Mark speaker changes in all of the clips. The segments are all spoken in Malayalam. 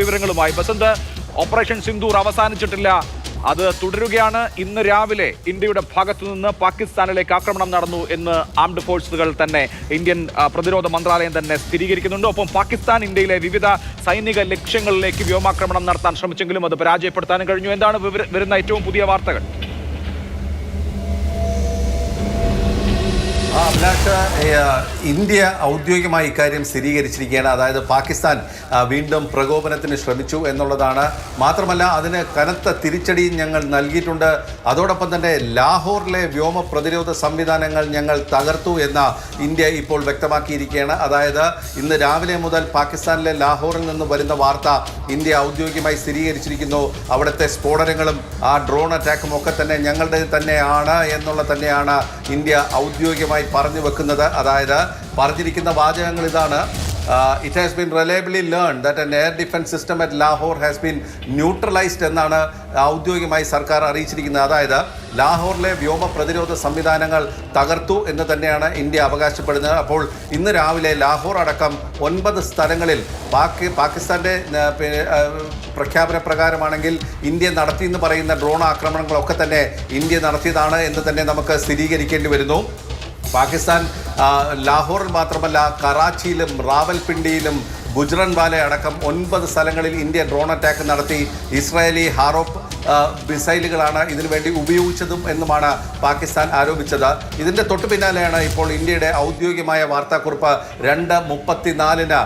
Speaker 1: വിവരങ്ങളുമായി. ബസന്ത് ഓപ്പറേഷൻ സിന്ദൂർ അവസാനിച്ചിട്ടില്ല. അത് തുടരുകയാണ്. ഇന്ന് രാവിലെ ഇന്ത്യയുടെ ഭാഗത്തു നിന്ന് പാകിസ്ഥാനിലേക്ക് ആക്രമണം നടന്നു എന്ന് ആംഡ് ഫോഴ്സുകൾ തന്നെ ഇന്ത്യൻ പ്രതിരോധ മന്ത്രാലയം തന്നെ സ്ഥിരീകരിക്കുന്നുണ്ട്. ഒപ്പം പാകിസ്ഥാൻ ഇന്ത്യയിലെ വിവിധ സൈനിക ലക്ഷ്യങ്ങളിലേക്ക് വ്യോമാക്രമണം നടത്താൻ ശ്രമിച്ചെങ്കിലും അത് പരാജയപ്പെടുത്താനും കഴിഞ്ഞു. എന്താണ് വരുന്ന ഏറ്റവും പുതിയ വാർത്തകൾ?
Speaker 2: അഭിലാഷ് ഇന്ത്യ ഔദ്യോഗികമായി ഇക്കാര്യം സ്ഥിരീകരിച്ചിരിക്കുകയാണ്. അതായത് പാകിസ്ഥാൻ വീണ്ടും പ്രകോപനത്തിന് ശ്രമിച്ചു എന്നുള്ളതാണ്. മാത്രമല്ല അതിന് കനത്ത തിരിച്ചടി ഞങ്ങൾ നൽകിയിട്ടുണ്ട്. അതോടൊപ്പം തന്നെ ലാഹോറിലെ വ്യോമ പ്രതിരോധ സംവിധാനങ്ങൾ ഞങ്ങൾ തകർത്തു എന്ന ഇന്ത്യ ഇപ്പോൾ വ്യക്തമാക്കിയിരിക്കുകയാണ്. അതായത് ഇന്ന് രാവിലെ മുതൽ പാകിസ്ഥാനിലെ ലാഹോറിൽ നിന്ന് വരുന്ന വാർത്ത ഇന്ത്യ ഔദ്യോഗികമായി സ്ഥിരീകരിച്ചിരിക്കുന്നു. അവിടുത്തെ സ്ഫോടനങ്ങളും ആ ഡ്രോൺ അറ്റാക്കും ഒക്കെ തന്നെ ഞങ്ങളുടെ തന്നെയാണ് എന്നുള്ള തന്നെയാണ് ഇന്ത്യ ഔദ്യോഗികമായി പറഞ്ഞു വെക്കുന്നത് അതായത് പറഞ്ഞിരിക്കുന്ന വാചകങ്ങൾ ഇതാണ്. It has been reliably learn that an air defence system at Lahore has been neutralised എന്നാണ് ഔദ്യോഗികമായി സർക്കാർ അറിയിച്ചിരിക്കുന്നത്. അതായത് ലാഹോറിലെ വ്യോമ പ്രതിരോധ സംവിധാനങ്ങൾ തകർത്തു എന്ന് തന്നെയാണ് ഇന്ത്യ അവകാശപ്പെടുന്നത്. അപ്പോൾ ഇന്ന് രാവിലെ ലാഹോർ അടക്കം ഒൻപത് സ്ഥലങ്ങളിൽ പാകി പാകിസ്ഥാന്റെ പ്രഖ്യാപന പ്രകാരമാണെങ്കിൽ ഇന്ത്യ നടത്തിയെന്ന് പറയുന്ന ഡ്രോൺ ആക്രമണങ്ങളൊക്കെ തന്നെ ഇന്ത്യ നടത്തിയതാണ് എന്ന് തന്നെ നമുക്ക് സ്ഥിരീകരിക്കേണ്ടി വരുന്നു. പാകിസ്ഥാൻ ലാഹോറിൽ മാത്രമല്ല കറാച്ചിയിലും റാവൽപിണ്ടിയിലും ഗുജറൻവാല അടക്കം ഒൻപത് സ്ഥലങ്ങളിൽ ഇന്ത്യ ഡ്രോൺ അറ്റാക്ക് നടത്തി ഇസ്രായേലി ഹാറോപ്പ് മിസൈലുകളാണ് ഇതിനുവേണ്ടി ഉപയോഗിച്ചതും എന്നുമാണ് പാകിസ്ഥാൻ ആരോപിച്ചത്. ഇതിന്റെ തൊട്ടു പിന്നാലെയാണ് ഇപ്പോൾ ഇന്ത്യയുടെ ഔദ്യോഗികമായ വാർത്താക്കുറിപ്പ് രണ്ട് മുപ്പത്തിനാലിന്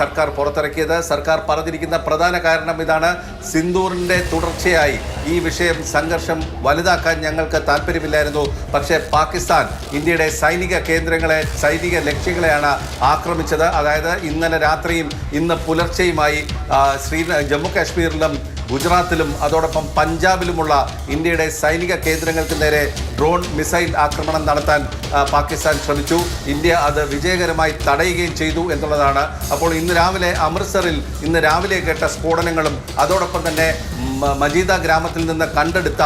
Speaker 2: സർക്കാർ പുറത്തിറക്കിയത്. സർക്കാർ പറഞ്ഞിരിക്കുന്ന പ്രധാന കാരണം ഇതാണ് സിന്ദൂറിന്റെ തുടർച്ചയായി ഈ വിഷയം സംഘർഷം വലുതാക്കാൻ ഞങ്ങൾക്ക് താല്പര്യമില്ലായിരുന്നു. പക്ഷേ പാകിസ്ഥാൻ ഇന്ത്യയുടെ സൈനിക കേന്ദ്രങ്ങളെ സൈനിക ലക്ഷ്യങ്ങളെയാണ് ആക്രമിച്ചത്. അതായത് ഇന്നലെ രാത്രിയും ഇന്ന് പുലർച്ചെയുമായി ശ്രീ ജമ്മു കാശ്മീരിലും ഗുജറാത്തിലും അതോടൊപ്പം പഞ്ചാബിലുമുള്ള ഇന്ത്യയുടെ സൈനിക കേന്ദ്രങ്ങൾക്ക് നേരെ ഡ്രോൺ മിസൈൽ ആക്രമണം നടത്താൻ പാകിസ്ഥാൻ ശ്രമിച്ചു. ഇന്ത്യ അത് വിജയകരമായി തടയുകയും ചെയ്തു എന്നുള്ളതാണ്. അപ്പോൾ ഇന്ന് രാവിലെ അമൃത്സറിൽ ഇന്ന് രാവിലെ കേട്ട സ്ഫോടനങ്ങളും അതോടൊപ്പം തന്നെ മജീദ ഗ്രാമത്തിൽ നിന്ന് കണ്ടെടുത്ത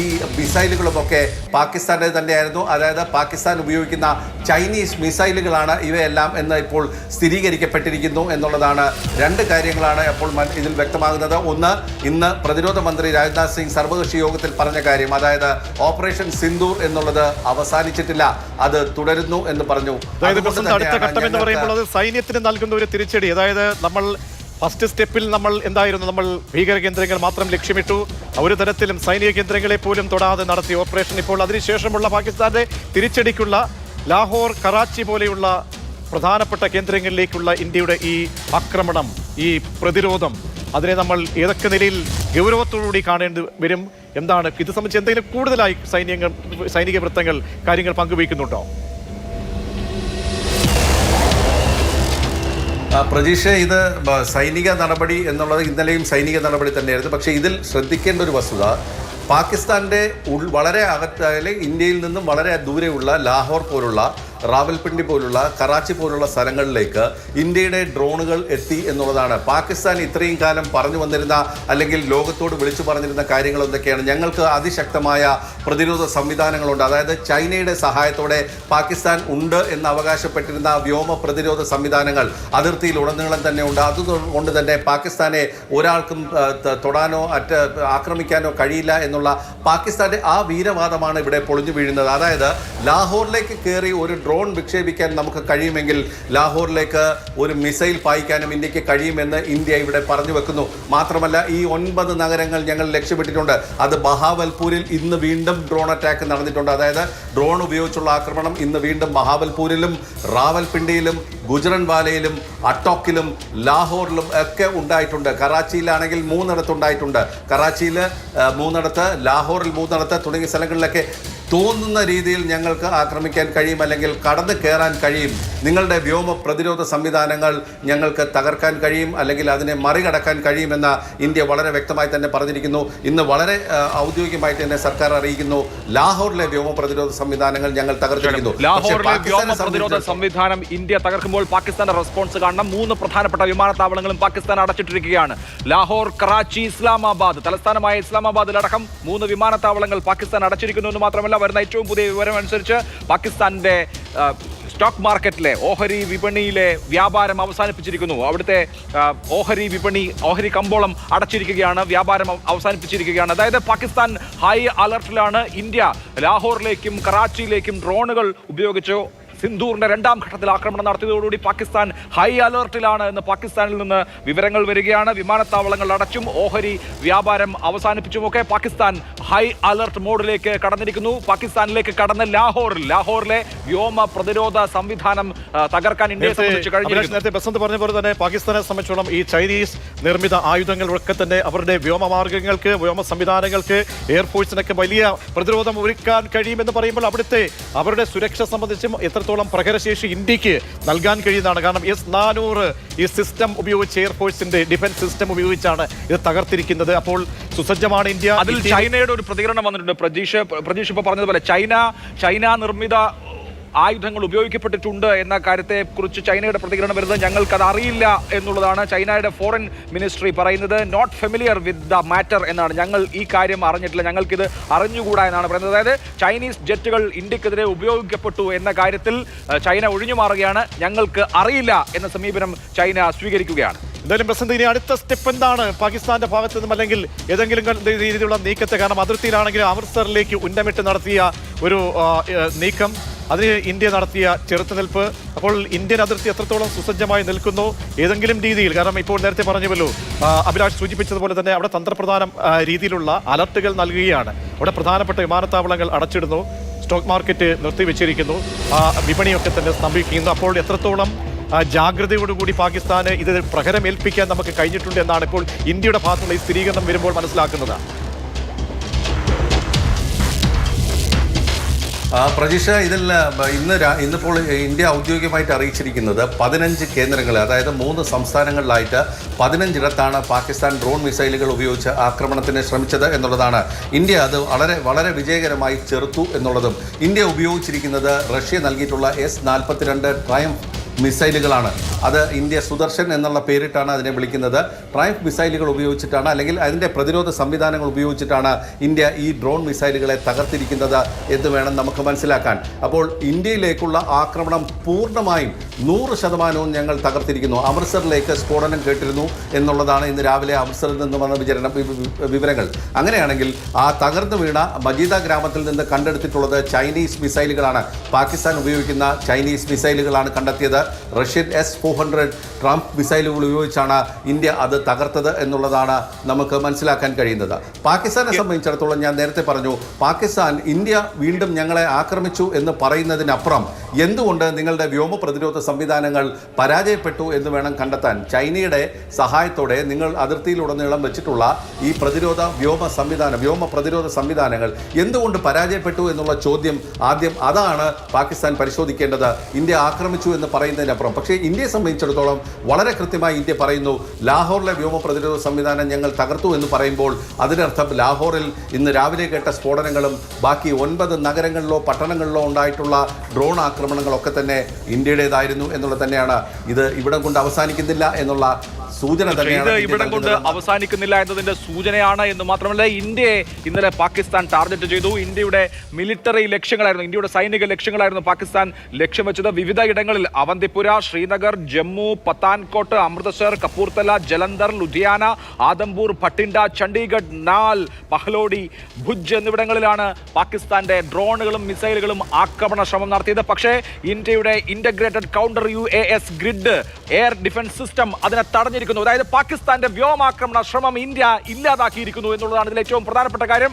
Speaker 2: ഈ മിസൈലുകളുമൊക്കെ പാകിസ്ഥാന്റെ തന്നെയായിരുന്നു. അതായത് പാകിസ്ഥാൻ ഉപയോഗിക്കുന്ന ചൈനീസ് മിസൈലുകളാണ് ഇവയെല്ലാം എന്ന് ഇപ്പോൾ സ്ഥിരീകരിക്കപ്പെട്ടിരിക്കുന്നു എന്നുള്ളതാണ് രണ്ട് കാര്യങ്ങളാണ് അപ്പോൾ ഇതിൽ വ്യക്തമാകുന്നത്. ഒന്ന് ഇന്ന് പ്രതിരോധ മന്ത്രി രാജ്നാഥ് സിംഗ് സർവകക്ഷി യോഗത്തിൽ പറഞ്ഞ കാര്യം. അതായത് ഓപ്പറേഷൻ സിന്ദൂർ എന്നുള്ളത് അവസാനിച്ചിട്ടില്ല. അത് തുടരുന്നു എന്ന് പറഞ്ഞു.
Speaker 3: അതായത് അടുത്ത ഘട്ടം എന്ന് പറയുമ്പോൾ അത് സൈന്യത്തിന് നൽകുന്ന ഒരു തിരിച്ചടി. അതായത് നമ്മൾ ഫസ്റ്റ് സ്റ്റെപ്പിൽ നമ്മൾ എന്തായിരുന്നു? നമ്മൾ ഭീകര കേന്ദ്രങ്ങൾ മാത്രം ലക്ഷ്യമിട്ടു. ഒരു തരത്തിലും സൈനിക കേന്ദ്രങ്ങളെ പോലും തൊടാതെ നടത്തി ഓപ്പറേഷൻ ഇപ്പോൾ അതിനുശേഷമുള്ള പാകിസ്ഥാന്റെ തിരിച്ചടിക്കുള്ള ലാഹോർ കറാച്ചി പോലെയുള്ള പ്രധാനപ്പെട്ട കേന്ദ്രങ്ങളിലേക്കുള്ള ഇന്ത്യയുടെ ഈ ആക്രമണം ഈ പ്രതിരോധം അതിനെ നമ്മൾ ഏതൊക്കെ നിലയിൽ ഗൗരവത്തോടുകൂടി കാണേണ്ടി വരും? എന്താണ്? ഇത് സംബന്ധിച്ച് എന്തെങ്കിലും കൂടുതലായി സൈനിക സൈനിക വൃത്തങ്ങൾ കാര്യങ്ങൾ പങ്കുവയ്ക്കുന്നുണ്ടോ?
Speaker 2: പ്രതീക്ഷ ഇത് സൈനിക നടപടി എന്നുള്ളത് ഇന്നലെയും സൈനിക നടപടി തന്നെയായിരുന്നു. പക്ഷേ ഇതിൽ ശ്രദ്ധിക്കേണ്ട ഒരു വസ്തുത പാകിസ്ഥാന്റെ ഉൾ വളരെ അകത്തായാലും ഇന്ത്യയിൽ നിന്നും വളരെ ദൂരെയുള്ള ലാഹോർ പോലുള്ള റാവൽപിണ്ടി പോലുള്ള കറാച്ചി പോലുള്ള സ്ഥലങ്ങളിലേക്ക് ഇന്ത്യയുടെ ഡ്രോണുകൾ എത്തി എന്നുള്ളതാണ്. പാകിസ്ഥാൻ ഇത്രയും കാലം പറഞ്ഞു വന്നിരുന്ന അല്ലെങ്കിൽ ലോകത്തോട് വിളിച്ചു പറഞ്ഞിരുന്ന കാര്യങ്ങൾ എന്തൊക്കെയാണ്? ഞങ്ങൾക്ക് അതിശക്തമായ പ്രതിരോധ സംവിധാനങ്ങളുണ്ട്. അതായത് ചൈനയുടെ സഹായത്തോടെ പാകിസ്ഥാൻ ഉണ്ട് എന്ന് അവകാശപ്പെട്ടിരുന്ന വ്യോമ പ്രതിരോധ സംവിധാനങ്ങൾ അതിർത്തിയിൽ ഉടനീളം തന്നെ ഉണ്ട്. അതുകൊണ്ട് തന്നെ പാകിസ്ഥാനെ ഒരാൾക്കും തൊടാനോ അറ്റ ആക്രമിക്കാനോ കഴിയില്ല എന്നുള്ള പാകിസ്ഥാന്റെ ആ വീരവാദമാണ് ഇവിടെ പൊളിഞ്ഞു വീഴുന്നത്. അതായത് ലാഹോറിലേക്ക് കയറി ഒരു ഡ്രോൺ വിക്ഷേപിക്കാൻ നമുക്ക് കഴിയുമെങ്കിൽ ലാഹോറിലേക്ക് ഒരു മിസൈൽ പായിക്കാനും ഇന്ത്യയ്ക്ക് കഴിയുമെന്ന് ഇന്ത്യ ഇവിടെ പറഞ്ഞു വെക്കുന്നു. മാത്രമല്ല ഈ ഒൻപത് നഗരങ്ങൾ ഞങ്ങൾ ലക്ഷ്യമിട്ടിട്ടുണ്ട്. അത് ബഹാവൽപൂരിൽ ഇന്ന് വീണ്ടും ഡ്രോൺ അറ്റാക്ക് നടന്നിട്ടുണ്ട്. അതായത് ഡ്രോൺ ഉപയോഗിച്ചുള്ള ആക്രമണം ഇന്ന് വീണ്ടും ബഹാവൽപൂരിലും റാവൽപിണ്ടിയിലും ഗുജറൻവാലയിലും അട്ടോക്കിലും ലാഹോറിലും ഒക്കെ ഉണ്ടായിട്ടുണ്ട്. കറാച്ചിയിലാണെങ്കിൽ മൂന്നിടത്ത് ഉണ്ടായിട്ടുണ്ട്. കറാച്ചിയിൽ മൂന്നിടത്ത് ലാഹോറിൽ മൂന്നിടത്ത് തുടങ്ങിയ സ്ഥലങ്ങളിലൊക്കെ തോന്നുന്ന രീതിയിൽ ഞങ്ങൾക്ക് ആക്രമിക്കാൻ കഴിയും അല്ലെങ്കിൽ കടന്നു കയറാൻ കഴിയും. നിങ്ങളുടെ വ്യോമ പ്രതിരോധ സംവിധാനങ്ങൾ ഞങ്ങൾക്ക് തകർക്കാൻ കഴിയും അല്ലെങ്കിൽ അതിനെ മറികടക്കാൻ കഴിയുമെന്ന ഇന്ത്യ വളരെ വ്യക്തമായി തന്നെ പറഞ്ഞിരിക്കുന്നു. ഇന്ന് വളരെ ഔദ്യോഗികമായി തന്നെ സർക്കാർ അറിയിക്കുന്നു. ലാഹോറിലെ വ്യോമ പ്രതിരോധ സംവിധാനങ്ങൾ ഞങ്ങൾ തകർത്തിരിക്കുന്നു.
Speaker 1: ലാഹോറിലെ വ്യോമ പ്രതിരോധ സംവിധാനം ഇന്ത്യ തകർക്കുമ്പോൾ പാകിസ്ഥാന്റെ റെസ്പോൺസ് കാണണം. മൂന്ന് പ്രധാനപ്പെട്ട വിമാനത്താവളങ്ങളും പാകിസ്ഥാൻ അടച്ചിട്ടിരിക്കുകയാണ്. ലാഹോർ കറാച്ചി ഇസ്ലാമാബാദ് തലസ്ഥാനമായ ഇസ്ലാമാബാദിലടക്കം മൂന്ന് വിമാനത്താവളങ്ങൾ പാകിസ്ഥാൻ അടച്ചിരിക്കുന്നു എന്ന് മാത്രമല്ല വരുന്ന ഏറ്റവും പുതിയ വിവരം അനുസരിച്ച് പാകിസ്ഥാന്റെ സ്റ്റോക്ക് മാർക്കറ്റിലെ ഓഹരി വിപണിയിലെ വ്യാപാരം അവസാനിപ്പിച്ചിരിക്കുന്നു. അവിടുത്തെ ഓഹരി വിപണി ഓഹരി കമ്പോളം അടച്ചിരിക്കുകയാണ് വ്യാപാരം അവസാനിപ്പിച്ചിരിക്കുകയാണ്. അതായത് പാകിസ്ഥാൻ ഹൈ അലർട്ടിലാണ് ഇന്ത്യ. ലാഹോറിലേക്കും കറാച്ചിയിലേക്കും ഡ്രോണുകൾ ഉപയോഗിച്ച്. സിന്ധൂറിന്റെ രണ്ടാം ഘട്ടത്തിൽ ആക്രമണം നടത്തിയതോടുകൂടി പാകിസ്ഥാൻ ഹൈ അലേർട്ടിലാണ് എന്ന് പാകിസ്ഥാനിൽ നിന്ന് വിവരങ്ങൾ വരികയാണ്. വിമാനത്താവളങ്ങൾ അടച്ചും ഓഹരി വ്യാപാരം അവസാനിപ്പിച്ചുമൊക്കെ പാകിസ്ഥാൻ ഹൈ അലർട്ട് മോഡിലേക്ക് കടന്നിരിക്കുന്നു. പാകിസ്ഥാനിലേക്ക് കടന്ന ലാഹോറിൽ ലാഹോറിലെ വ്യോമ പ്രതിരോധ സംവിധാനം തകർക്കാൻ ഇന്ത്യയെ സംബന്ധിച്ച് കഴിഞ്ഞു
Speaker 3: നേരത്തെ ബസന്ത് പറഞ്ഞ പോലെ തന്നെ പാകിസ്ഥാനെ സംബന്ധിച്ചോളം ഈ ചൈനീസ് നിർമ്മിത ആയുധങ്ങളൊക്കെ തന്നെ അവരുടെ വ്യോമ മാർഗങ്ങൾക്ക് വ്യോമ സംവിധാനങ്ങൾക്ക് എയർഫോഴ്സിനൊക്കെ വലിയ പ്രതിരോധം ഒരുക്കാൻ കഴിയുമെന്ന് പറയുമ്പോൾ അവിടുത്തെ അവരുടെ സുരക്ഷ സംബന്ധിച്ചും എത്രത്തോളം പ്രഹരശേഷി ഇന്ത്യയ്ക്ക് നൽകാൻ കഴിയുന്നതാണ്. കാരണം എസ് നാനൂറ് ഈ സിസ്റ്റം ഉപയോഗിച്ച് എയർഫോഴ്സിന്റെ ഡിഫൻസ് സിസ്റ്റം ഉപയോഗിച്ചാണ് ഇത് തകർത്തിരിക്കുന്നത്. അപ്പോൾ സുസജ്ജമാണ് ഇന്ത്യ.
Speaker 1: അതിൽ ചൈനയുടെ ഒരു പ്രതികരണം വന്നിട്ടുണ്ട്. പ്രതീക്ഷ പ്രതീക്ഷ ഇപ്പൊ പറഞ്ഞതുപോലെ ചൈന ചൈന നിർമ്മിത ആയുധങ്ങൾ ഉപയോഗിക്കപ്പെട്ടിട്ടുണ്ട് എന്ന കാര്യത്തെ കുറിച്ച് ചൈനയുടെ പ്രതികരണം വരുന്നത് ഞങ്ങൾക്കത് അറിയില്ല എന്നുള്ളതാണ് ചൈനയുടെ ഫോറിൻ മിനിസ്ട്രി പറയുന്നത്. Not familiar with the matter എന്നാണ്. ഞങ്ങൾ ഈ കാര്യം അറിഞ്ഞിട്ടില്ല. ഞങ്ങൾക്കിത് അറിഞ്ഞുകൂടാ എന്നാണ് പറയുന്നത്. അതായത് ചൈനീസ് ജെറ്റുകൾ ഇന്ത്യക്കെതിരെ ഉപയോഗിക്കപ്പെട്ടു എന്ന കാര്യത്തിൽ ചൈന ഒഴിഞ്ഞു മാറുകയാണ്. ഞങ്ങൾക്ക് അറിയില്ല എന്ന സമീപനം ചൈന സ്വീകരിക്കുകയാണ്.
Speaker 3: എന്തായാലും പ്രസന്റ് ഇനി അടുത്ത സ്റ്റെപ്പ് എന്താണ്? പാകിസ്ഥാന്റെ ഭാഗത്തു നിന്നും അല്ലെങ്കിൽ ഏതെങ്കിലും രീതിയിലുള്ള നീക്കത്തെ കാരണം അതിർത്തിയിലാണെങ്കിൽ അമൃത്സറിലേക്ക് ഉന്നമിട്ട് നടത്തിയ ഒരു നീക്കം. അതിന് ഇന്ത്യ നടത്തിയ ചെറുത്തുനിൽപ്പ്. അപ്പോൾ ഇന്ത്യൻ അതിർത്തി എത്രത്തോളം സുസജ്ജമായി നിൽക്കുന്നു ഏതെങ്കിലും രീതിയിൽ? കാരണം ഇപ്പോൾ നേരത്തെ പറഞ്ഞുവല്ലോ അഭിലാഷ് സൂചിപ്പിച്ചതുപോലെ തന്നെ അവിടെ തന്ത്രപ്രധാന രീതിയിലുള്ള അലർട്ടുകൾ നൽകുകയാണ്. അവിടെ പ്രധാനപ്പെട്ട വിമാനത്താവളങ്ങൾ അടച്ചിടുന്നു സ്റ്റോക്ക് മാർക്കറ്റ് നിർത്തിവെച്ചിരിക്കുന്നു വിപണിയൊക്കെ തന്നെ സ്തംഭിക്കുന്നു. അപ്പോൾ എത്രത്തോളം ജാഗ്രതയോടുകൂടി പാകിസ്ഥാന് ഇത് പ്രഹരമേൽപ്പിക്കാൻ നമുക്ക് കഴിഞ്ഞിട്ടുണ്ട് എന്നാണ് ഇപ്പോൾ ഇന്ത്യയുടെ ഭാഗത്തുള്ള ഈ സ്ഥിരീകരണം വരുമ്പോൾ മനസ്സിലാക്കുന്നത്.
Speaker 2: പ്രജിഷ ഇതിൽ ആ, ഇന്ന് ഇന്നിപ്പോൾ ഇന്ത്യ ഔദ്യോഗികമായിട്ട് അറിയിച്ചിരിക്കുന്നത് പതിനഞ്ച് കേന്ദ്രങ്ങൾ അതായത് മൂന്ന് സംസ്ഥാനങ്ങളിലായിട്ട് പതിനഞ്ചിടത്താണ് പാകിസ്ഥാൻ ഡ്രോൺ മിസൈലുകൾ ഉപയോഗിച്ച് ആക്രമണത്തിന് ശ്രമിച്ചത് എന്നുള്ളതാണ്. ഇന്ത്യ അത് വളരെ വളരെ വിജയകരമായി ചെറുത്തു എന്നുള്ളതും. ഇന്ത്യ ഉപയോഗിച്ചിരിക്കുന്നത് റഷ്യ നൽകിയിട്ടുള്ള എസ് നാൽപ്പത്തിരണ്ട് ട്രയംഫ് മിസൈലുകളാണ്. അത് ഇന്ത്യ സുദർശൻ എന്നുള്ള പേരിട്ടാണ് അതിനെ വിളിക്കുന്നത്. ട്രൈഫ് മിസൈലുകൾ ഉപയോഗിച്ചിട്ടാണ് അല്ലെങ്കിൽ അതിന്റെ പ്രതിരോധ സംവിധാനങ്ങൾ ഉപയോഗിച്ചിട്ടാണ് ഇന്ത്യ ഈ ഡ്രോൺ മിസൈലുകളെ തകർത്തിരിക്കുന്നത് എന്ന് വേണം നമുക്ക് മനസ്സിലാക്കാൻ. അപ്പോൾ ഇന്ത്യയിലേക്കുള്ള ആക്രമണം പൂർണമായും നൂറ് ശതമാനവും ഞങ്ങൾ തകർത്തിരിക്കുന്നു. അമൃത്സറിലേക്ക് സ്ഫോടനം കേട്ടിരുന്നു എന്നുള്ളതാണ് ഇന്ന് രാവിലെ അമൃത്സറിൽ നിന്ന് വന്ന വിചരണം വിവരങ്ങൾ. അങ്ങനെയാണെങ്കിൽ ആ തകർന്നു വീണ മജീദ ഗ്രാമത്തിൽ നിന്ന് കണ്ടെടുത്തിട്ടുള്ളത് ചൈനീസ് മിസൈലുകളാണ്. പാകിസ്ഥാൻ ഉപയോഗിക്കുന്ന ചൈനീസ് മിസൈലുകളാണ് കണ്ടെത്തിയത്. Russian S four hundred Triumf മിസൈലുകൾ ഉപയോഗിച്ചാണ് ഇന്ത്യ അത് തകർത്തത് എന്നുള്ളതാണ് നമുക്ക് മനസ്സിലാക്കാൻ കഴിയുന്നത്. പാകിസ്ഥാനെ സംബന്ധിച്ചിടത്തോളം ഞാൻ നേരത്തെ പറഞ്ഞു പാകിസ്ഥാൻ ഇന്ത്യ വീണ്ടും ഞങ്ങളെ ആക്രമിച്ചു എന്ന് പറയുന്നതിനപ്പുറം എന്തുകൊണ്ട് നിങ്ങളുടെ വ്യോമ പ്രതിരോധ സംവിധാനങ്ങൾ പരാജയപ്പെട്ടു എന്ന് വേണം കണ്ടെത്താൻ. ചൈനയുടെ സഹായത്തോടെ നിങ്ങൾ അതിർത്തിയിലുടനീളം വെച്ചിട്ടുള്ള ഈ പ്രതിരോധ വ്യോമ സംവിധാനം വ്യോമ പ്രതിരോധ സംവിധാനങ്ങൾ എന്തുകൊണ്ട് പരാജയപ്പെട്ടു എന്നുള്ള ചോദ്യം ആദ്യം അതാണ് പാകിസ്ഥാൻ പരിശോധിക്കേണ്ടത്. ഇന്ത്യ ആക്രമിച്ചു എന്ന് പറയുന്നതിനപ്പുറം. പക്ഷേ ഇന്ത്യയെ സംബന്ധിച്ചിടത്തോളം വളരെ കൃത്യമായി ഇന്ത്യ പറയുന്നു ലാഹോറിലെ വ്യോമ പ്രതിരോധ സംവിധാനം ഞങ്ങൾ തകർത്തു എന്ന് പറയുമ്പോൾ അതിനർത്ഥം ലാഹോറിൽ ഇന്ന് രാവിലെ കേട്ട സ്ഫോടനങ്ങളും ബാക്കി ഒൻപത് നഗരങ്ങളിലോ പട്ടണങ്ങളിലോ ഉണ്ടായിട്ടുള്ള ഡ്രോൺ ആക്രമണങ്ങളൊക്കെ തന്നെ ഇന്ത്യയുടേതായിരുന്നു. എന്നുള്ളത് തന്നെയാണ്. ഇത് ഇവിടം കൊണ്ട് അവസാനിക്കുന്നില്ല എന്നുള്ള സൂചന തന്നെയാണ്
Speaker 1: ഇത് ഇവിടം കൊണ്ട് അവസാനിക്കുന്നില്ല എന്നതിന്റെ സൂചനയാണ് എന്ന് മാത്രമല്ല ഇന്ത്യയെ ഇന്നലെ പാകിസ്ഥാൻ ടാർഗറ്റ് ചെയ്തു. ഇന്ത്യയുടെ മിലിറ്ററി ലക്ഷ്യങ്ങളായിരുന്നു ഇന്ത്യയുടെ സൈനിക ലക്ഷ്യങ്ങളായിരുന്നു പാകിസ്ഥാൻ ലക്ഷ്യം വെച്ചത്. വിവിധ ഇടങ്ങളിൽ അവന്തിപുര ശ്രീനഗർ ജമ്മു പത്താൻകോട്ട് അമൃത്സർ കപൂർത്തല ജലന്ധർ ലുധിയാന ആദംപൂർ ഭട്ടിൻഡ ചണ്ഡീഗഡ് നാൽ പഹ്ലോഡി ഭുജ് എന്നിവിടങ്ങളിലാണ് പാകിസ്ഥാന്റെ ഡ്രോണുകളും മിസൈലുകളും ആക്രമണ ശ്രമം നടത്തിയത്. പക്ഷേ ഇന്ത്യയുടെ integrated counter U A S grid air defence system അതിനെ തടഞ്ഞിരിക്കുന്നു അതായത് പാകിസ്ഥാന്റെ വ്യോമാക്രമണ ശ്രമം ഇന്ത്യ ഇല്ലാതാക്കിയിരിക്കുന്നു എന്നുള്ളതാണ് ഇതിൽ ഏറ്റവും പ്രധാനപ്പെട്ട കാര്യം.